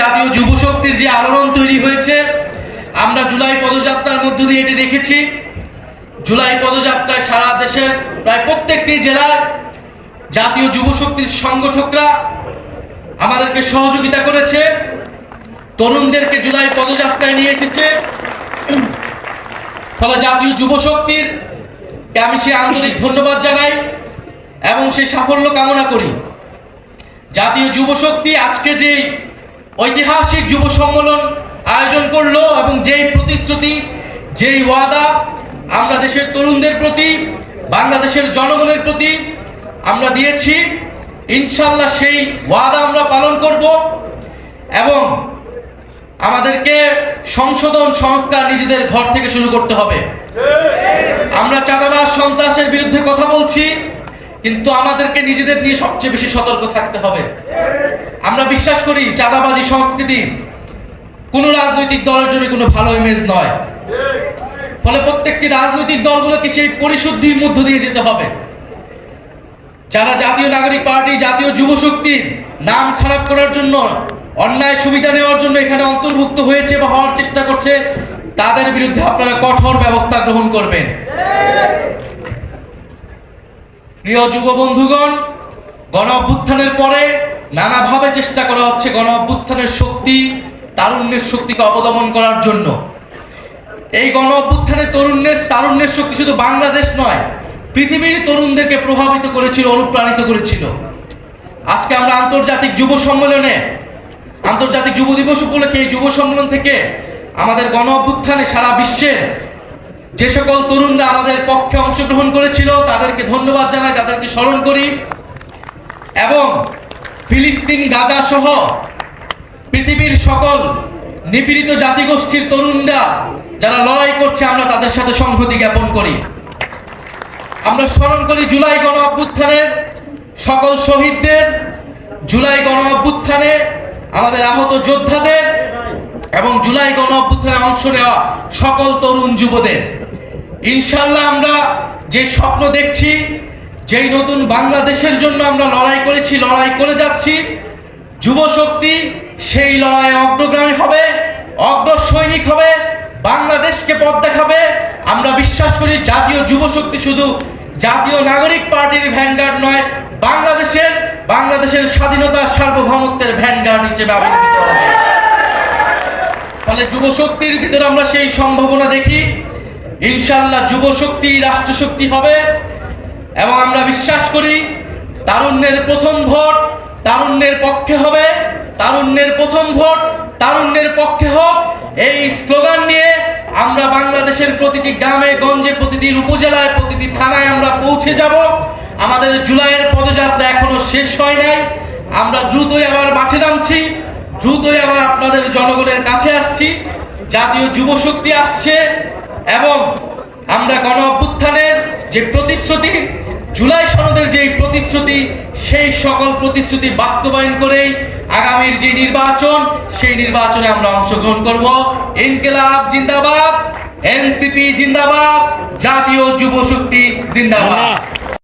জাতীয় যুব শক্তির যে আলোড়ন তৈরি হয়েছে, আমরা জুলাই পদযাত্রার মধ্য দিয়ে এটি দেখেছি। জুলাই পদযাত্রায় সারা দেশের প্রায় প্রত্যেকটি জেলায় জাতীয় যুব শক্তির সংগঠকরা আমাদেরকে সহযোগিতা করেছে। তরুণদেরকে জুলাই পদযাত্রায় নিয়ে এসেছে। ফলে জাতীয় যুব শক্তির আমি সে আন্তরিক ধন্যবাদ জানাই এবং সেই সাফল্য কামনা করি। জাতীয় যুব শক্তি আজকে যে ঐতিহাসিক যুব সম্মেলন আয়োজন করল এবং যেই প্রতিশ্রুতি, যেই ওয়াদা আমরা দেশের তরুণদের প্রতি, বাংলাদেশের জনগণের প্রতি আমরা দিয়েছি ইনশাল্লাহ সেই ওয়াদা আমরা পালন করব এবং আমাদেরকে সংশোধন সংস্কার নিজেদের ঘর থেকে শুরু করতে হবে। আমরা চাঁদাবাস সন্ত্রাসের বিরুদ্ধে কথা বলছি। কিন্তু আমাদেরকে নিজেদের নিয়ে সবচেয়ে বেশি সতর্ক থাকতে হবে। আমরা বিশ্বাস করি চাঁদাবাজি সংস্কৃতি কোন রাজনৈতিক দলের জন্য কোনো ভালো ইমেজ নয়। ফলে প্রত্যেকটি রাজনৈতিক দলগুলোকে সেই পরিশুদ্ধির মধ্য দিয়ে যেতে হবে। যারা জাতীয় নাগরিক পার্টি, জাতীয় যুব শক্তির নাম খারাপ করার জন্য, অন্যায় সুবিধা নেওয়ার জন্য এখানে অন্তর্ভুক্ত হয়েছে বা হওয়ার চেষ্টা করছে, তাদের বিরুদ্ধে আপনারা কঠোর ব্যবস্থা গ্রহণ করবেন। প্রিয় যুব বন্ধুগণ গণ অভ্যুত্থানের পরে নানাভাবে চেষ্টা করা হচ্ছে গণ অভ্যুত্থানের শক্তি, তারুণ্যের শক্তিকে অবদমন করার জন্য। এই গণ অভ্যুত্থানে তরুণের তারুণ্যের শক্তি শুধু বাংলাদেশ নয়, পৃথিবীর তরুণদেরকে প্রভাবিত করেছিল, অনুপ্রাণিত করেছিল। আজকে আমরা আন্তর্জাতিক যুব সম্মেলনে, আন্তর্জাতিক যুব দিবস উপলক্ষে এই যুব সম্মেলন থেকে আমাদের গণ অভ্যুত্থানে সারা বিশ্বের যে সকল তরুণরা আমাদের পক্ষে অংশগ্রহণ করেছিল, তাদেরকে ধন্যবাদ জানাই, তাদেরকে স্মরণ করি। এবং ফিলিস্তিন, গাজা সহ পৃথিবীর সকল নিপীড়িত জাতিগোষ্ঠীর তরুণরা যারা লড়াই করছে, আমরা তাদের সাথে সংহতি জ্ঞাপন করি। আমরা স্মরণ করি জুলাই গণ অভ্যুত্থানের সকল শহীদদের। জুলাই গণ অভ্যুত্থানে আমাদের আহত যোদ্ধাদের এবং জুলাই গণ অভ্যুত্থানে অংশ নেওয়া সকল তরুণ যুবদের। ইনশাল্লাহ আমরা যে স্বপ্ন দেখছি, যেই নতুন বাংলাদেশের জন্য আমরা লড়াই করেছি, লড়াই করে যাচ্ছি, যুব শক্তি সেই লড়াইয়ে অগ্রগামী হবে অগ্র সৈনিক হবে, বাংলাদেশকে পথ দেখাবে। আমরা বিশ্বাস করি জাতীয় যুব শক্তি শুধু জাতীয় নাগরিক পার্টির ভ্যানগার্ড নয়, বাংলাদেশের বাংলাদেশের স্বাধীনতা সার্বভৌমত্বের ভ্যানগার্ড হিসেবে আবির্ভূত হবে। ফলে যুব শক্তির ভিতরে আমরা সেই সম্ভাবনা দেখি। ইনশাল্লাহ যুব শক্তি, রাষ্ট্র শক্তি হবে। এবং আমরা বিশ্বাস করি, তারুণ্যের প্রথম ভোট তারুণ্যের পক্ষে হবে। তারুণ্যের প্রথম ভোট তারুণ্যের পক্ষে হোক। এই স্লোগান নিয়ে আমরা বাংলাদেশের প্রতিটি গ্রামে, গঞ্জে, প্রতিটি উপজেলায়, প্রতিটি থানায় আমরা পৌঁছে যাব। আমাদের জুলাইয়ের পদযাত্রা এখনও শেষ হয় নাই। আমরা দ্রুতই আবার মাঠে নামছি। দ্রুতই আবার আপনাদের জনগণের কাছে আসছি। জাতীয় যুব শক্তি আসছে। এবং আমরা গণ অভ্যুত্থানের যে প্রতিশ্রুতি, জুলাই সনদের যে প্রতিশ্রুতি, সেই সকল প্রতিশ্রুতি বাস্তবায়ন করেই আগামীর যে নির্বাচন, সেই নির্বাচনে আমরা অংশগ্রহণ করব। ইনকেলাব জিন্দাবাদ, এনসিপি জিন্দাবাদ, জাতীয় যুব শক্তি জিন্দাবাদ।